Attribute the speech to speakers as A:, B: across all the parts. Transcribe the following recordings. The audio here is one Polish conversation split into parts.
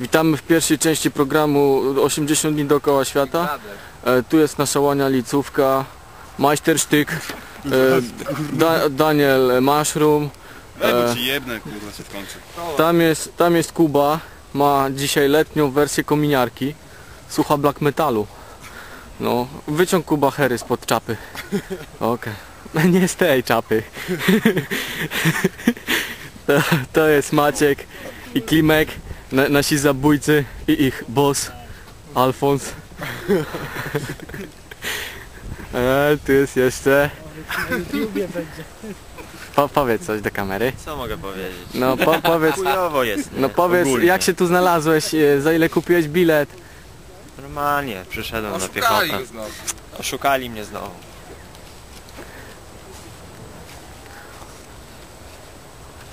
A: Witamy w pierwszej części programu 80 dni dookoła świata. E, tu jest nasza łania licówka, majstersztyk, e, da, Daniel Mushroom. E.
B: kurwa, się skończy.
A: Tam jest, tam jest Kuba, ma dzisiaj letnią wersję kominiarki. Słucha black metalu. No, wyciąg Kuba Hery spod czapy. Okej. Nie z tej czapy. To, to jest Maciek i Klimek, na, nasi zabójcy i ich boss Alfons. E, tu jest jeszcze. Po, powiedz coś do kamery.
C: Co mogę powiedzieć?
A: No po, powiedz,
C: Chujowo jest.
A: no powiedz
C: Ogólnie.
A: jak się tu znalazłeś, e, za ile kupiłeś bilet.
C: Normalnie, przyszedłem na
B: Oszukali
C: piechotę.
B: go znowu.
C: Oszukali mnie znowu.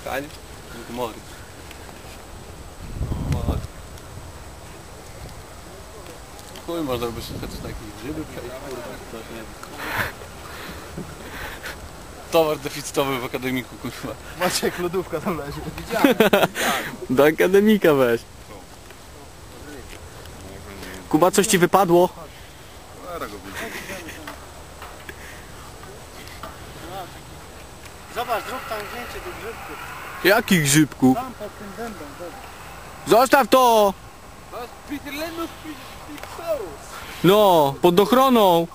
B: Tań? Mord. Chuj, można by szukać takich grzyby przejść, kurwa, coś, nie. Towar deficytowy w akademiku, kurwa.
D: Maciek, lodówka tam leży.
A: Do akademika weź. Kuba, coś ci wypadło?
B: Zaraz go widzi.
D: Zobacz, zrób tam zdjęcie tych grzybków.
A: Jakich grzybków?
D: Tam pod tym dębem, zobacz.
A: Zostaw to! No, pod ochroną!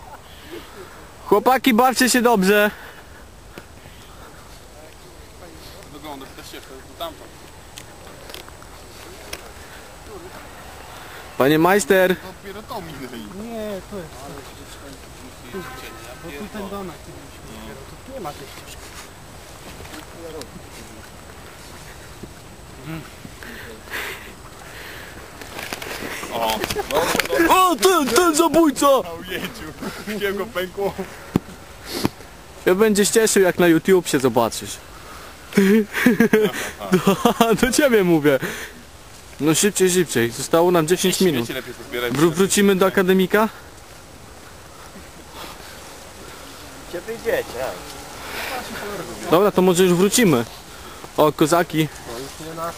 A: Chłopaki, bawcie się dobrze.
B: Doglądasz też się, to tamto.
A: Panie majster,
B: Dopiero to minęli.
D: Nie, tu jest. Tu, bo tu ten domek. Tu nie ma tej ścieżki.
B: O, no,
A: o ten, ten zabójca!
B: no, ujęciu. Wiem go pękło.
A: Ja będziesz cieszył jak na YouTube się zobaczysz. Do, do ciebie mówię. No szybciej, szybciej. Zostało nam 10 minut.
B: Śmieci lepiej pozbierać.
A: Wró- wrócimy do akademika?
C: Gdzie wyjdziecie?
A: Dobra, to może już wrócimy. O, kozaki.
D: No już nie nasz